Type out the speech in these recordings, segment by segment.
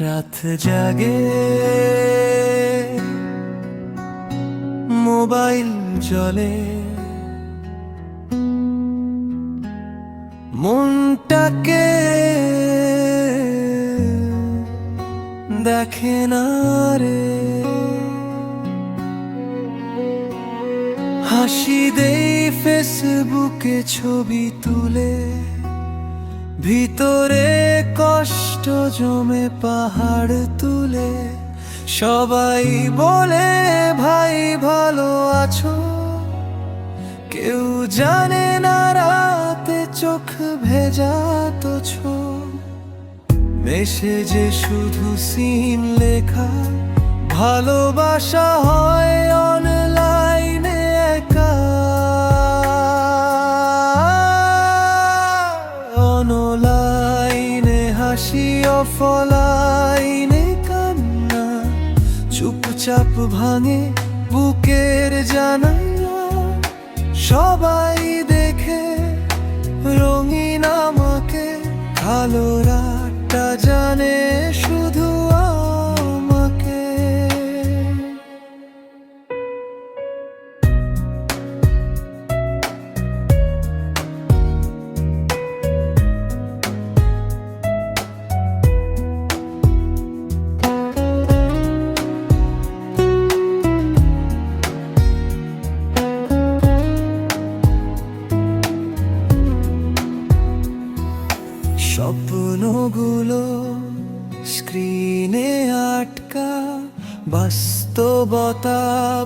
রাত জাগে। মোবাইল চলে মনটাকে দেখে না রে। হাসি দেই ফেসবুকে ছবি তুলে। ভিতরে কষ্ট জমে পাহাড় তুলে, সবাই বলে, ভাই, ভালো আছো? কেউ জানে না, রাতে চোখ ভেজা তো ছো। মেসেজে শুধু সিন লেখা, ভালোবাসা হয় অনলাইনে অনলাইনে হাসি অফলাইনে কান্না। চুপচাপ ভাঙে বুকের জানালা। সবাই দেখে রঙিন আমাকে কালো স্বপ্নগুলো স্ক্রিনে আটকা বাস্তবতা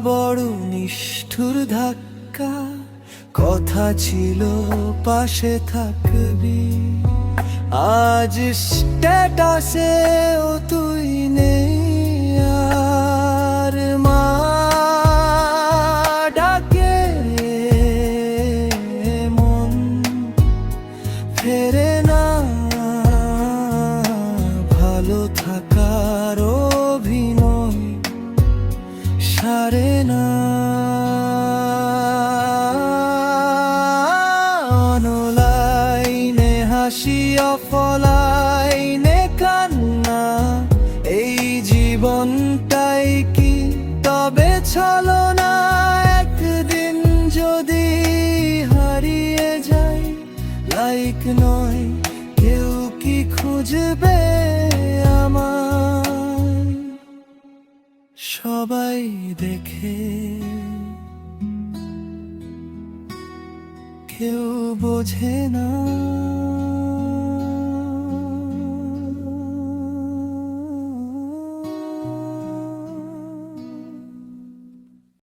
বড় নিষ্ঠুর ধাক্কা। কথা ছিল পাশে থাকবি। আজ স্ট্যাটাসে ও অফলাইনে কান্না, এই জীবনটাই কি? তবে একদিন যদি হারিয়ে নয়, কেউ খুঁজবে আমার সবাই দেখে কেউ বোঝে না।